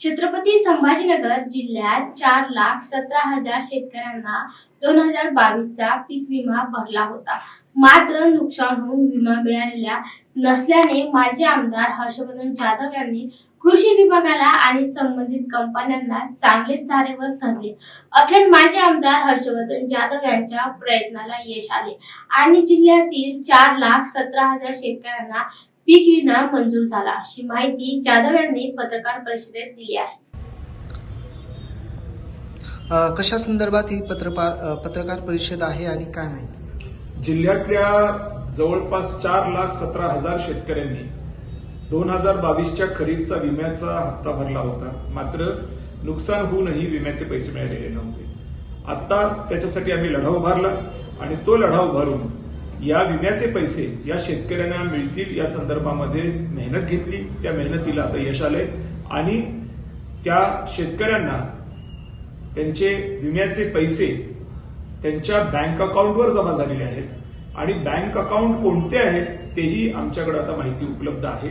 छत्रपती संभाजीनगर जिल्ह्यात चार लाख सतरा हजार शेतकऱ्यांना दोन हजार बावीसचा पीक विमा भरला होता. मात्र नुकसान होऊन विमा मिळालेला नसल्याने माजी आमदार हर्षवर्धन जाधव यांनी कृषी विभागाला आणि संबंधित कंपन्यांना चांगलेच धारेवर धरले. अखेर माजी आमदार हर्षवर्धन जाधव यांच्या प्रयत्नाला यश आले आणि जिल्ह्यातील चार लाख सतरा हजार शेतकऱ्यांना पीक विमा मंजूर झाला अशी माहिती जाधव यांनी पत्रकार परिषदेत दिली आहे. अ, कशा संदर्भात ही पत्रकार पत्रकार परिषद आहे आणि काय माहिती? जिल्ह्यातल्या जवळपास चार लाख सतरा हजार शेतकऱ्यांनी दोन हजार बावीसच्या खरीपचा विम्याचा हप्ता भरला होता. मात्र नुकसान होऊनही विम्याचे पैसे मिळालेले नव्हते. आता त्याच्यासाठी आम्ही लढा उभारला आणि तो लढा उभारून या विम्याचे पैसे या शेतकऱ्यांना मिळतील या संदर्भामध्ये मेहनत घेतली. त्या मेहनतीला आता यश आलंय. आणि त्या शेतकऱ्यांना त्यांचे विम्याचे पैसे त्यांच्या बँक अकाउंटवर जमा झालेले आहेत. आणि बँक अकाउंट कोणते आहेत तेही आमच्याकडे आता माहिती उपलब्ध आहे.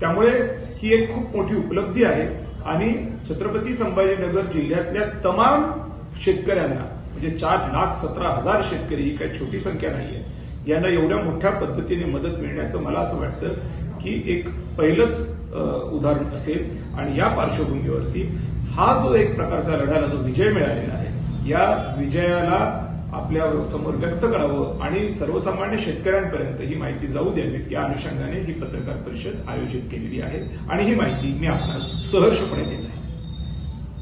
त्यामुळे ही एक खूप मोठी उपलब्धी आहे. आणि छत्रपती संभाजीनगर जिल्ह्यातल्या तमाम शेतकऱ्यांना म्हणजे चार लाख सतरा हजार शेतकरी ही काही छोटी संख्या नाहीये. यांना एवढ्या मोठ्या पद्धतीने मदत मिळण्याचं मला असं वाटतं की एक पहिलंच उदाहरण असेल. आणि या पार्श्वभूमीवरती हा जो एक प्रकारचा लढ्याला जो विजय मिळालेला आहे या विजयाला आपल्यासमोर व्यक्त करावं आणि सर्वसामान्य शेतकऱ्यांपर्यंत ही माहिती जाऊ द्यावी या अनुषंगाने ही पत्रकार परिषद आयोजित केलेली आहे. आणि ही माहिती मी आपणास सहर्षपणे देत आहे.